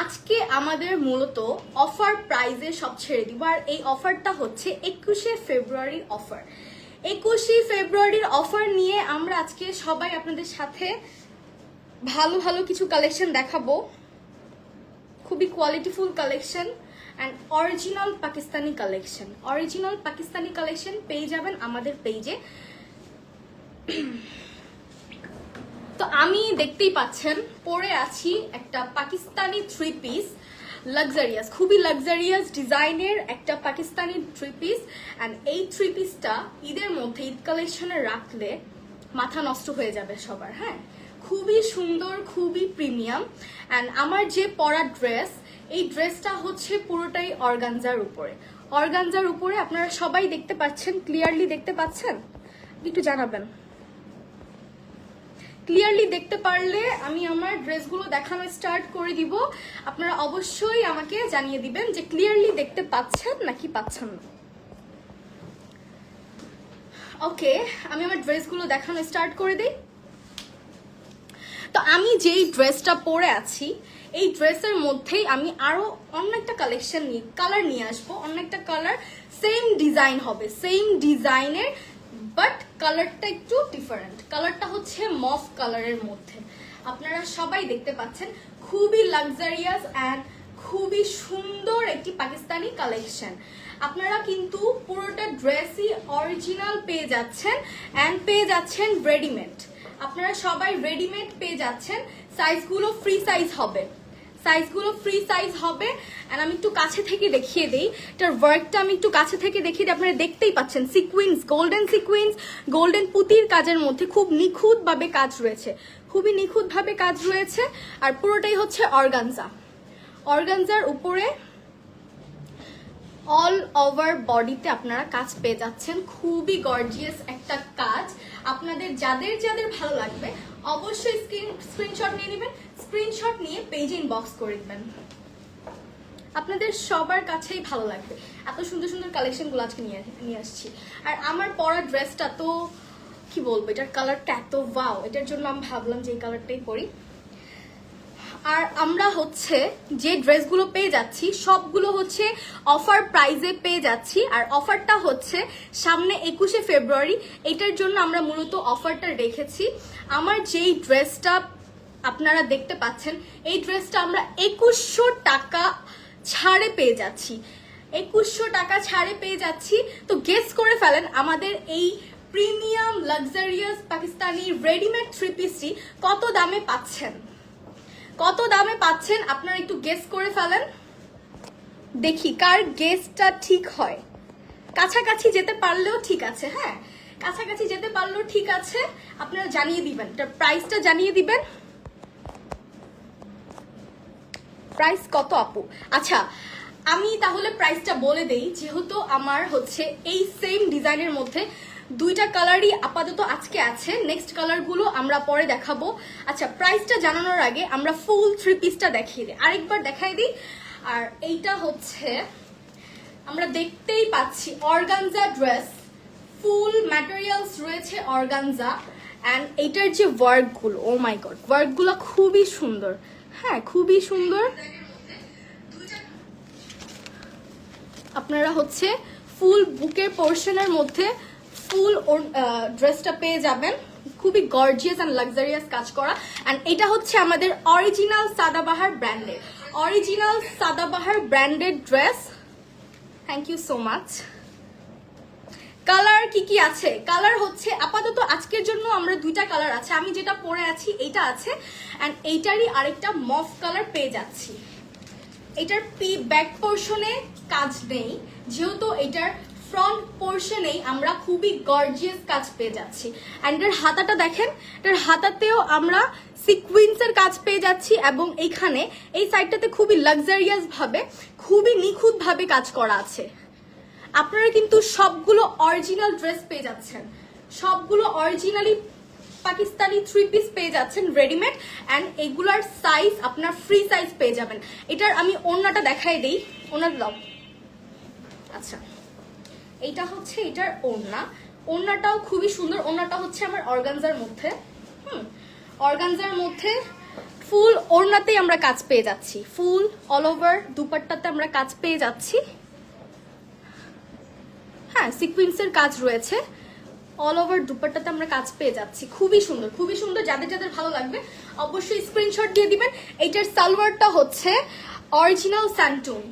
আজকে আমাদের মূলত অফার প্রাইজে সব ছেড়ে দিব, আর এই অফারটা হচ্ছে একুশে ফেব্রুয়ারির অফার একুশে ফেব্রুয়ারির অফার নিয়ে আমরা আজকে সবাই আপনাদের সাথে ভালো ভালো কিছু কালেকশন দেখাবো। খুবই qualityful collection and original Pakistani collection original Pakistani collection পেয়ে যাবেন আমাদের পেজে তো আমি দেখতেই পাচ্ছেন, পরে আছি একটা পাকিস্তানি থ্রি পিস লাক্সারিয়াস খুবই লাক্সারিয়াস ডিজাইনের একটা পাকিস্তানি থ্রি পিস অ্যান্ড এই থ্রি পিসটা ঈদের মধ্যে ঈদ কালেকশনে রাখলে মাথা নষ্ট হয়ে যাবে সবার হ্যাঁ? খুবই সুন্দর, খুবই প্রিমিয়াম অ্যান্ড আমার যে পরা ড্রেস এই ড্রেসটা হচ্ছে পুরোটাই অর্গানজার উপরে। অর্গানজার উপরে আপনারা সবাই দেখতে পাচ্ছেন ক্লিয়ারলি দেখতে পাচ্ছেন? একটু জানাবেন। ক্লিয়ারলি দেখতে পারলে আমি আমার ড্রেসগুলো দেখানো স্টার্ট করে দিব। আপনারা অবশ্যই আমাকে জানিয়ে দিবেন যে ক্লিয়ারলি দেখতে পাচ্ছেন নাকি পাচ্ছেন না। ওকে, আমি আমার ড্রেসগুলো দেখানো স্টার্ট করে দিই। তো আমি যেই ড্রেসটা পরে আছি, এই ড্রেসের মধ্যেই আমি আরও অন্য একটা কালেকশন নিয়ে কালার নিয়ে আসব। অন্য একটা কালার সেম ডিজাইন হবে সেম ডিজাইনের বাট কালারটা একটু ডিফারেন্ট কালারটা হচ্ছে মফ কালারের মধ্যে। আপনারা সবাই দেখতে পাচ্ছেন, খুবই লাক্সারিয়াস অ্যান্ড খুবই সুন্দর একটি পাকিস্তানি কালেকশন আপনারা কিন্তু পুরোটা ড্রেসই অরিজিনাল পেয়ে যাচ্ছেন অ্যান্ড পেয়ে যাচ্ছেন রেডিমেড আপনারা সবাই রেডিমেড পেয়ে যাচ্ছেন। সাইজগুলো ফ্রি সাইজ হবে। সাইজগুলো ফ্রি সাইজ হবে অ্যান্ড আমি একটু কাছে থেকে দেখিয়ে দিই। এটার ওয়ার্কটা আমি একটু কাছে থেকে দেখিয়ে দিই, আপনারা দেখতেই পাচ্ছেন সিকুইন্স গোল্ডেন সিকুইন্স গোল্ডেন পুতির কাজের মধ্যে খুব নিখুঁতভাবে কাজ রয়েছে। খুবই নিখুঁতভাবে কাজ রয়েছে, আর পুরোটাই হচ্ছে অর্গানজা অর্গানজার উপরে অল ওভার বডিতে আপনারা কাজ পেয়ে যাচ্ছেন। খুবই গর্জিয়াস একটা কাজ। আপনাদের, যাদের যাদের ভালো লাগবে অবশ্যই স্ক্রিন স্ক্রিনশট নিয়ে নেবেন। স্ক্রিনশট নিয়ে পেজে ইনবক্স করে দেবেন। আপনাদের সবার কাছেই ভালো লাগবে। এত সুন্দর সুন্দর কালেকশনগুলো আজকে নিয়ে নিয়ে আসছি। আর আমার পরা ড্রেসটা তো, কি বলব? এটার কালারটা এত ওয়াও এটার জন্য আমি ভাবলাম যে এই কালারটাই পরি। আর আমরা হচ্ছে যে ড্রেসগুলো পেয়ে যাচ্ছি, সবগুলো হচ্ছে অফার প্রাইজে পেয়ে যাচ্ছি। আর অফারটা হচ্ছে সামনে একুশে ফেব্রুয়ারি, এটার জন্য আমরা মূলত অফারটা রেখেছি। আমার যেই ড্রেসটা আপনারা দেখতে পাচ্ছেন, এই ড্রেসটা আমরা একুশশো টাকা ছাড়ে পেয়ে যাচ্ছি। একুশশো টাকা ছাড়ে পেয়ে যাচ্ছি। তো গেস করে ফেলেন, আমাদের এই premium luxurious Pakistani readymade three পিসটি কত দামে পাচ্ছেন? কত দামে পাচ্ছেন? আপনারা একটু গেস করে ফেলেন। দেখি, কার গেসটা ঠিক হয়? কাছাকাছি যেতে পারলেও ঠিক আছে হ্যাঁ? কাছাকাছি যেতে পারলেও ঠিক আছে। আপনারা জানিয়ে দিবেন প্রাইসটা জানিয়ে দিবেন। প্রাইস কত, আপু? আচ্ছা আমি তাহলে প্রাইসটা বলে দেই, যেহেতু আমার হচ্ছে এই সেম ডিজাইনের মধ্যে দুইটা কালারই আপাতত আজকে আছে। নেক্সট কালারগুলো আমরা পরে দেখাবো। আচ্ছা প্রাইসটা জানানোর আগে আমরা ফুল থ্রি পিসটা দেখিয়ে দিই। আরেকবার দেখাই দিই। আর এইটা হচ্ছে, আমরা দেখতেই পাচ্ছি অর্গানজা ড্রেস ফুল ম্যাটেরিয়ালস রয়েছে অর্গানজা অ্যান্ড এইটার যে ওয়ার্কগুলো ও মাই গড ওয়ার্কগুলো খুবই সুন্দর। হ্যাঁ খুবই সুন্দর। আপনারা হচ্ছে ফুল বুকের পোর্শনের মধ্যে ফুল ড্রেসটা পেয়ে যাবেন। খুবই গর্জিয়াস অ্যান্ড লাক্সারিয়াস কাজ করা। অ্যান্ড এটা হচ্ছে আমাদের অরিজিনাল সাদাবাহার ব্র্যান্ডের original Sadabahar branded dress thank you so much colour কি কি আছে? কালার হচ্ছে, আপাতত আজকের জন্য আমরা দুইটা কালার আছে। আমি যেটা পরে আছি, এইটা আছে। অ্যান্ড এইটারই আরেকটা মফ কালার পেয়ে যাচ্ছি। এটার পি ব্যাক পোর্শনে কাজ নেই। যেহেতু এটার ফ্রন্ট পোর্শনেই আমরা খুবই গর্জিয়াস কাজ পেয়ে যাচ্ছি। অ্যান্ড এর হাতাটা দেখেন, এটার হাতাতেও আমরা সিকুয়েন্সের কাজ পেয়ে যাচ্ছি এবং এইখানে এই সাইডটাতে খুবই লাক্সারিয়াস ভাবে, খুবই নিখুঁত ভাবে কাজ করা আছে। আপনারা কিন্তু সবগুলো অরিজিনাল ড্রেস পেয়ে যাচ্ছেন। সবগুলো অরিজিনালি পাকিস্তানি থ্রি পিস পেয়ে যাচ্ছেন রেডিমেড অ্যান্ড এগুলার সাইজ আপনার ফ্রি সাইজ পেয়ে যাবেন। এটার আমি ওড়নাটা দেখাই দিই ওনার দাও আচ্ছা। এইটা হচ্ছে এটার ওড়না। ওড়নাটাও খুবই সুন্দর। ওড়নাটা হচ্ছে আমার অর্গানজার মধ্যে। হুম। অর্গানজার মধ্যে ফুল ওড়নাতেই আমরা কাজ পেয়ে যাচ্ছি। ফুল অল ওভার দুপাট্টাতে আমরা কাজ পেয়ে যাচ্ছি। হ্যাঁ সিকুয়েন্সের কাজ রয়েছে। অল ওভার দুপাট্টাতে আমরা কাজ পেয়ে যাচ্ছি। খুবই সুন্দর খুবই সুন্দর। যাদের যাদের ভালো লাগবে, অবশ্যই স্ক্রিনশট দিয়ে দিবেন। এইটার সালোয়ারটা হচ্ছে অরিজিনাল স্যান্টুন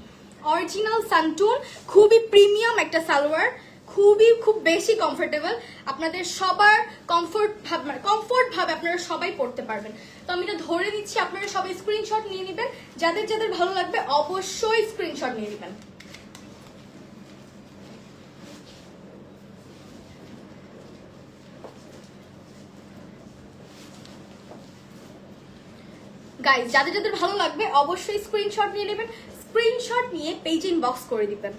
অরিজিনাল স্যান্টুন খুবই প্রিমিয়াম একটা সালোয়ার, খুবই, খুব বেশি কমফোর্টেবল আপনাদের সবার কমফোর্ট ভাব মানে কমফোর্ট ভাবে আপনারা সবাই পড়তে পারবেন। তো আমি এটা ধরে নিচ্ছি, আপনারা সবাই স্ক্রিনশট নিয়ে নেবেন। যাদের যাদের ভালো লাগবে, অবশ্যই স্ক্রিনশট নিয়ে নেবেন। গাইজ যাদের যাদের ভালো লাগবে, অবশ্যই স্ক্রিনশট নিয়ে নেবেন। স্ক্রিনশট নিয়ে পেজ ইনবক্স করে দিবেন।